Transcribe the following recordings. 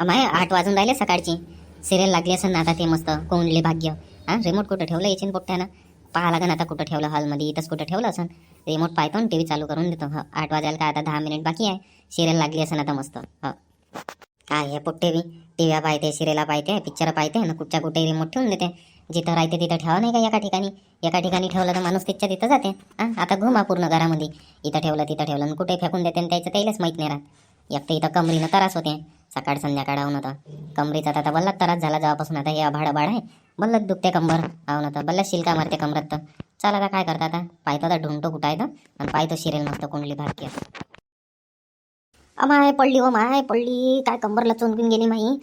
माय आठ वाजून राहिले सकाळची. सिरियल लागली असेल ना आता ते मस्त कोंडले भाग्य. हा रिमोट कुठं ठेवलं याची पोट्ट्यानं पाहा लागेल आता कुठं ठेवलं हॉलमध्ये इथंच कुठं ठेवलं असेल रिमोट पाहतो टी व्ही चालू करून देतो. हो आठ वाजायला काय आता दहा मिनिट बाकी आहे. सिरियल लागली असेल आता मस्त. हो. काय हे पोट्टे बी? टी व्ही पाहते सिरियला पाहते पिक्चर पाहते ना कुठच्या कुठे रिमोट ठेवून देते. जिथं राहते तिथं ठेवा नाही का एका ठिकाणी? एका ठिकाणी ठेवलं तर माणूस तिथच्या तिथं जाते. हां आता घुमा पूर्ण घरामध्ये. इथं ठेवलं तिथं ठेवलं आणि कुठे फेकून देते आणि त्याचं त्यालाच माहीत नाही राहत. एक तर इथं कमरीनं त्रास होते. सकाळ संध्याकाळ आवन आता कमरीचा तर आता बल्लत त्रास झाला जेव्हापासून आता हे आभाड आभाड आहे. बल्लत दुखते कंबर. आवन ना बल्ला शिलका मारते कमरात तर. चला आता काय करता आता? पाहतो आता ढुंगतो कुठं आहे तर? आणि पाहतो शिरेल मस्त कोणली भारतीय. माय पडली हो माय पडली. काय कंबरला चोंदून गेली माई.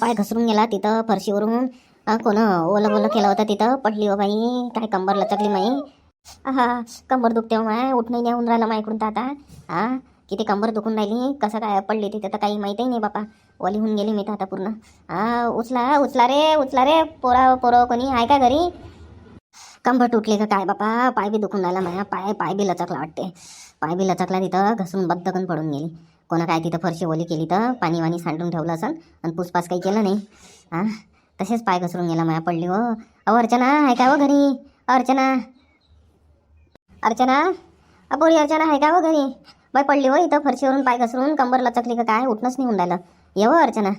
पाय घसरून गेला तिथं फरशीवरून. कोण ओलं बोलं केलं होतं तिथं? पडली हो बाई. काय कंबर लचकली माई. हा कंबर दुखते हो माय. उठणं नाही होऊन राहिलं माईकडून तर आता. हा किती कंबर दुखून राहिली कसं काय पडली तिथं तर काही माहीतही नाही बापा. ओली होऊन गेली मी तर आता पूर्ण. हा उचला उचला रे उचला रे पोरा पोरं कोणी आहे का घरी? कंबर तुटली का काय बापा? पाय बी दुखून राहिला माझ्या पाय पाय बी लचकला वाटते. पाय बी लचकला तिथं घसरून बद्दकन पडून गेली. कोणा काय तिथं फरशी ओली केली तर पाणी वाणी सांडून ठेवलं असं आणि पुसपास काही केलं नाही. हां तसेच पाय घसरून गेला माया पडली हो. अहो अर्चना आहे का व घरी? अर्चना अर्चना अपोरी अर्चना आहे का व घरी? बाय पडली हो इथं फरशीवरून पाय घसरून कंबर लचकली का काय उठणंच नाही होऊन राहिलं. येव अर्चना.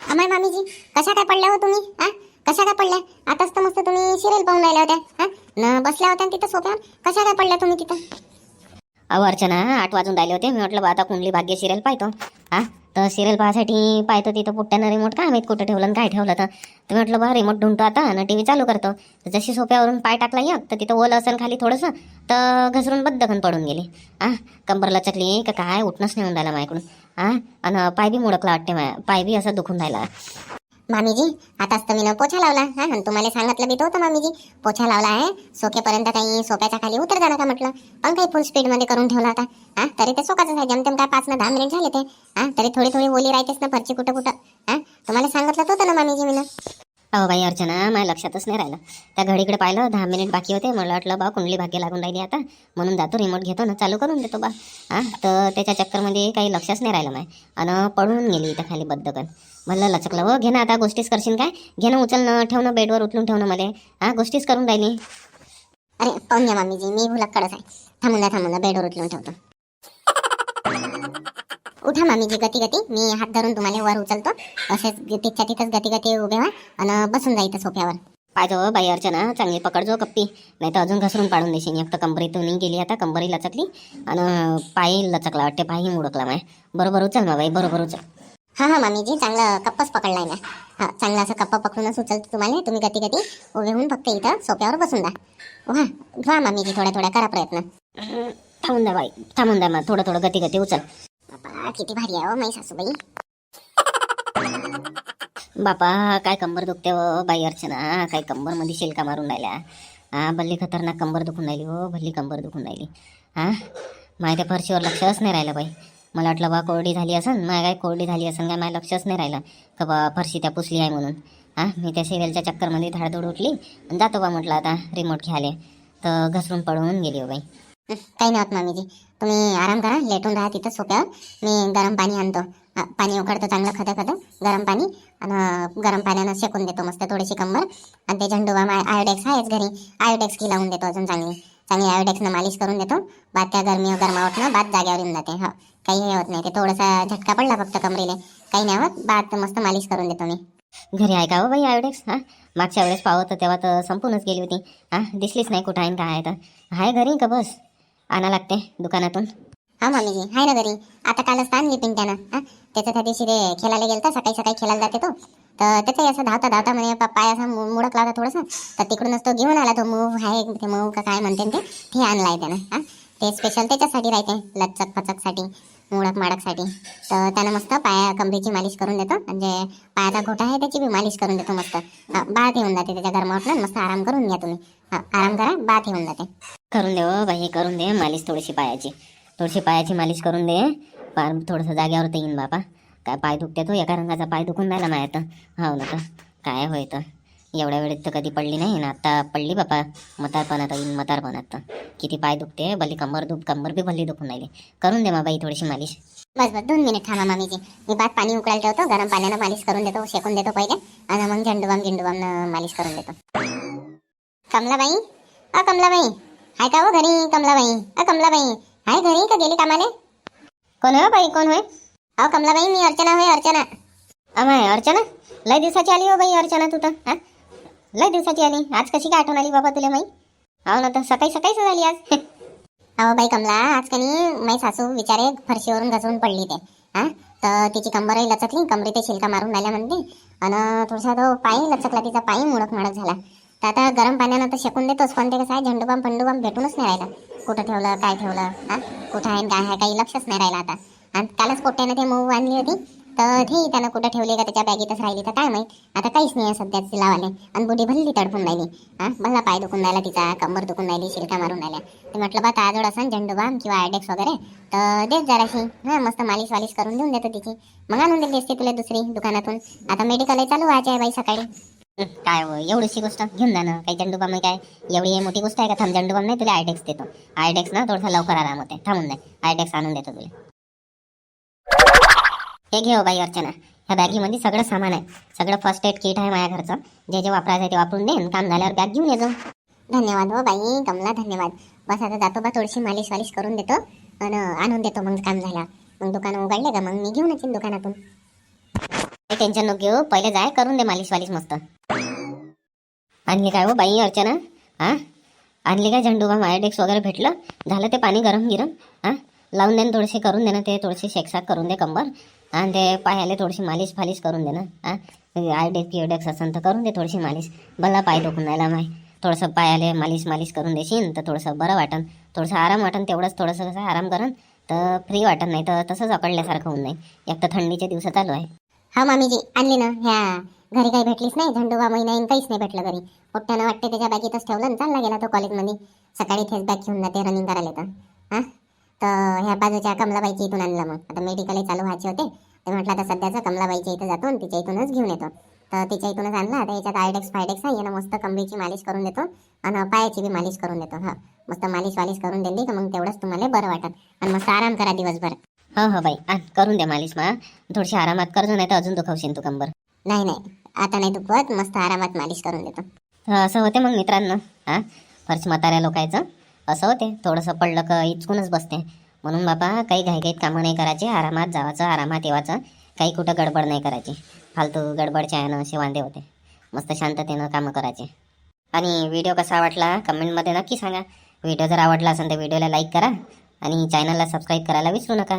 अमय मामीजी कशा काय पडल्या हो तुम्ही? हा? कशा काय पडल्या? आताच तर मस्त तुम्ही सिरियल पाहून राहिल्या होत्या. हा? न बसल्या होत्या तिथं सोप्या कशा काय पडल्या तुम्ही तिथं? अहो अर्चना आठ वाजून राहिले होते. मी म्हटलं बा आता कुंडली भाग्य सिरियल पाहतो. हा? तर सिरियल पाहायसाठी पाहतो तिथं. पुट्ट्यानं रिमोट काय माहीत कुठं ठेवलं काय ठेवलं तर? तर म्हटलं बा रिमोट ढुंडतो आता आणि टी व्ही चालू करतो. जशी सोप्यावरून पाय टाकला या तर तिथं ओलं असेल खाली थोडंसं तर घसरून बद्दखन पडून गेली. हा कंबरला चकली का काय? उठणंच नाही होऊन राहिला माझ्याकडून. हा आणि पाय बी मुडकला वाटते माया पाय बी असं दुखून राहिला. मामीजी आताच तर मी पोछा लावला हा? आणि तुम्हाला सांगितलं बी तो होतं मामीजी. पोछा लावला आहे सोकेपर्यंत काही सोप्याच्या खाली उतर जाणार का म्हटलं? पण काही फुल स्पीडमध्ये करून ठेवला होता. हा तरी ते सोकाच आहे जमतेम काय पाच ना दहा मिनिट झाले ते. हा तरी थोडी थोडी ओली राहतेच ना फरची कुठं कुठं. हा तुम्हाला सांगितलं तर होतं ना मामीजी मी अहो बाई अर्चना माझ्या लक्षातच नाही राहिलं. त्या घडीकडे पाहिलं दहा मिनिट बाकी होते. मला वाटलं बा कुंडली भाग्य लागून राहिली आता. म्हणून जातो रिमोट घेतो ना चालू करून देतो बा. हां तर त्याच्या चक्करमध्ये काही लक्षच नाही राहिलं माय. आणि पडून गेली इथं खाली बद्दकन म्हणलं लचकलं व घे ना आता गोष्टीच करशील काय? घे ना उचलणं ठेवणं बेडवर उचलून ठेवणं मला. हां गोष्टीच करून राहिली. अरे पाहून घ्या मामीजी मी भुलक्कडच आहे. थांबलं थांबलं बेडवर उचलून ठेवतो. उठा मामीजी गती गती. मी हात धरून तुम्हाला वर उचलतो. असेच तिथच्या तिथंच गती गती उभे व्हा आणि बसून जायचं सोफ्यावर. पाहिजे बाई अर्चना चांगली पकडजो कप्पी नाही तर अजून घसरून पाडून देशील. एक तर कंबरीतून गेली आता कंबरी लचकली. आणि पायी लचकला वाटते पायी मुडकला माय. बरोबर उचल ना बाई बरोबर उचल. हा हा मामीजी चांगलं कप्पच पकडलाय ना हा चांगला असं कप्पा पकडूनच उचलतो तुम्हाला. तुम्ही गती गती उभे होऊन फक्त इथं सोफ्यावर बसून द्या व्हा व्हा मामीजी थोड्या थोड्या करा प्रयत्न. थांबून द्या बाई थांबून द्या मग थोडं थोडं गती गती उचल. बापा किती भारी आहे हो माई सासूबाई बापा काय कंबर दुखते हो बाई अर्चना. काय कंबरमध्ये शिलका मारून राहिल्या. हा भल्ली खतरनाक कंबर दुखून राहिली हो भल्ली कंबर दुखून राहिली. हा माझ्या त्या फरशीवर लक्षच नाही राहिलं बाई. मला वाटलं बा कोरडी झाली असन. माय काय कोरडी झाली असन काय माझ्या लक्षच नाही राहिलं. का बा फरशी त्या पुसली आहे म्हणून. हा मी त्या सिरियलच्या चक्करमध्ये धाडधूड उठली. आणि जातो बा म्हटलं आता रिमोट घ्यायला. तर घसरून पडून गेली हो बाई. काही नाही होत मामीजी. तुम्ही आराम करा लेटून राहा तिथं सोप्यावर. मी गरम पाणी आणतो. पाणी उकडतो चांगलं खतं खतं गरम पाणी. आणि गरम पाण्यानं शेकून देतो मस्त थोडीशी कंबर. आणि ते झंडूबा मा आयोडेक्स आहेच घरी. आयोडेक्स की लावून देतो अजून चांगली. चांगली आयोडेक्सनं मालिश करून देतो. बाद त्या गरमी गरमावटनं बाद जाग्यावर येऊन जाते हो. काही हे होत नाही ते थोडासा झटका पडला फक्त कमरेले. काही नाही होत बाद मस्त मालिश करून देतो मी. घरी आहे का हो बाई आयोडेक्स? हां? मागच्या वेळेस पावत तेव्हा तर संपूनच गेली होती. हा? दिसलीच नाही कुठं आहे काय आहे तर. आहे घरी का बस? आणा लागते दुकानातून. हा मामीजी आहे ना घरी. आता कालच ताण घेतीन त्यानं हा? त्याच्या त्या दिवशी ते खेळायला गेलता सकाळी सकाळी खेळायला जाते तो. तर त्याचाही असं धावता धावता म्हणे पा- पाय असा मु- मुडकला होता थोडासा. तर तिकडूनच तो घेऊन आला तो मूव आहे ते मूव का काय म्हणते ते ते आणलाय त्यानं हा? ते स्पेशल त्याच्यासाठी राहते लचक फचकसाठी मुडक माडकसाठी. तर त्यानं मस्त पाया कमरेची मालिश करून देतो. म्हणजे पायाचा घोटा आहे त्याची बी मालिश करून देतो मस्त. हा, बात येऊन जाते त्याच्या गरमावटनं मस्त आराम करून घ्या तुम्ही. हा आराम करा बात येऊन जाते. करून दे हो बाई करून दे मालिश थोडीशी पायाची. थोडीशी पायाची मालिश करून दे. पार थोडंसं जाग्यावर येईन बापा. काय पाय दुखते तो एका रंगाचा पाय दुखून राहिला माझ्या तर हो ना तर. काय होय तर. एवढ्या वेळेत तर कधी पडली नाही ना आता पडली बापा. मतारपणात येईन मतारपणात. तर किती पाय दुखते भली कंबर दुख कंबर बी भली दुखून राहिली. करून दे मा बाई थोडीशी मालिश. बस बस दोन मिनिट थांबा मामीजी. मी बात पाणी उकळायला ठेवतो गरम पाण्यानं मालिश करून देतो शेकून देतो पहिले आणि मग झेंडूबाम झेंडूबाम मालिश करून देतो. कमलाबाई? अ कमलाबाई? हाय का हो घरी कमलाबाई? अ कमलाबाई हाय घरी का गेली कामाले? कोण हो बाई कोण होय? अहो कमलाबाई मी अर्चना होय अर्चना. अमाय अर्चना? लय दिवसाची आली हो बाई अर्चना तू तर हा? लय दिवसाची आली. आज कशी काय आठवण आली बाबा तुला माई? हो ना तर सकाळी सकाळीच झाली आज. अहो बाई कमला आज कनी माई सासू विचारे फरशीवरून घसरून पडली ते हा? तर तिची कंबरही लचकली कमरी ते शिलका मारून राहिल्या म्हणते. आणि थोडासा तो पायही लचकला तिचा पायही मुडक मुडक झाला. तर आता गरम पाण्यानं तर शेकून देतोच. पण ते कसं आहे झंडूबाम पंडूबाम भेटूनच नाही राहिला. कुठं ठेवलं काय ठेवलं हा? कुठं आहे काय आहे काही लक्षच नाही राहिलं आता. आणि कालच पोट्यानं ते मऊ आणली होती. तर ते त्यानं कुठं ठेवली का त्याच्या बॅगेतच राहिली तर काय माहीत. आता काहीच नाही आहे सध्या लावाले. आणि बुडी भल्ली तडफून राहिली. हा? भल्ला पाय दुखून राहिला तिचा कंबर दुखून राहिली शिलका मारून राहिल्या. ते म्हटलं बा ताजोड असन झंडूबाम किंवा आयडेक्स वगैरे तर देत जराशी. हा मस्त मालिश वालिश करून देऊन देतो तिची. मग आणून दिली असते तुला दुसरी दुकानातून. आता मेडिकल चालू व्हायचे आहे बाई सकाळी. काय हो एवढीशी गोष्ट? घेऊन जा ना काही झंडूबाम आहे काय? एवढी मोठी गोष्ट आहे का? थांब झंडूबाम नाही तुला आयडेक्स देतो. आयडेक्स ना थोडासा लवकर आराम होते थांबून नाही आयडेक्स आणून देतो तुला. हे घे हो बाई अर्चना. ह्या बॅगीमध्ये सगळं सामान आहे. सगळं फर्स्ट एड किट आहे माझ्या घरचं. जे जे वापरायचं आहे ते वापरून दे काम झाल्यावर बॅग घेऊन येतो धन्यवाद हो बाई कमला धन्यवाद. बस आता जातो बा थोडीशी मालिश वालिश करून देतो आणि आणून देतो मग काम झालं मग दुकान उघडले का? मग मी घेऊन येईन दुकानातून. काही टेन्शन नको घेऊ. पहिले जाय करून दे मालिश वालिश मस्त. आणली काय हो बाई अर्चना? हा आणली काय झंडूबाम आयडेक्स वगैरे भेटलं. झालं ते पाणी गरम गिरम. हा लावून देणं थोडेसे करून दे ना ते थोडेसे शेकसाक करून दे कंबर. आणि ते पायाले थोडीशी मालिश फालिश करून दे ना. हा आयडेक्स पिओडेक्स असेल तर करून दे थोडीशी मालिश. भला पाय दुखून राहिला माय. थोडंसं पायाले मालिश मालिश करून देशील तर थोडंसं बरं वाटन. थोडंसं आराम वाटन तेवढंच थोडंसं कसं आराम करन तर फ्री वाटत नाही तर तसंच अकडल्यासारखं होऊन नाही एक तर थंडीच्या दिवस चालू आहे. हा मामीजी आणली ना ह्या घरी काही भेटलीच नाही झंडूबा महिना येईन काहीच नाही भेटलं घरी. मोठ्यानं वाटते त्याच्या बॅगेतच ठेवलं आणि चालला गेला तो कॉलेजमध्ये सकाळी तेच बॅग घेऊन जाते रनिंग करायला तर हा? तर ह्या बाजूच्या कमलाबाईच्या इथून आणलं मग. आता मेडिकलही चालू व्हायचे होते. ते म्हटलं आता सध्याचं कमलाबाईच्या इथं जातो आणि तिच्या इथूनच घेऊन येतो. तर तिच्या इथूनच आणला आता याच्यात आयडेक्स फायडेक्स आहे यानं मस्त कमरेची मालिश करून देतो आणि पायाची बी मालिश करून देतो हा. मस्त मालिश वालिश करून दिली का मग तेवढंच तुम्हाला बरं वाटत आणि मस्त आराम करा दिवसभर. हो हो बाई. आण करून दे मालिश मला थोडीशी आरामात करजो नाही तर अजून दुखवशील तू कंबर. नाही नाही. आता नाही दुखवत मस्त आरामात मालिश करून देतो. असं होते मग मित्रांनो. हा? फर्च म्हाताऱ्या लोकायचं. असं होते. थोडंसं पडलं का इचकूनच बसते. म्हणून बाबा काही घाईघाईत कामं नाही करायचे. आरामात जावाचं आरामात येवायचं काही कुठं गडबड नाही करायची. फालतू गडबडच्या यानं असे वांदे होते. मस्त शांततेनं कामं करायचे. आणि व्हिडिओ कसा वाटला? कमेंटमध्ये नक्की सांगा. व्हिडिओ जर आवडला असेल तर व्हिडिओला लाईक करा. आणि चॅनलला सबस्क्राईब करायला विसरू नका.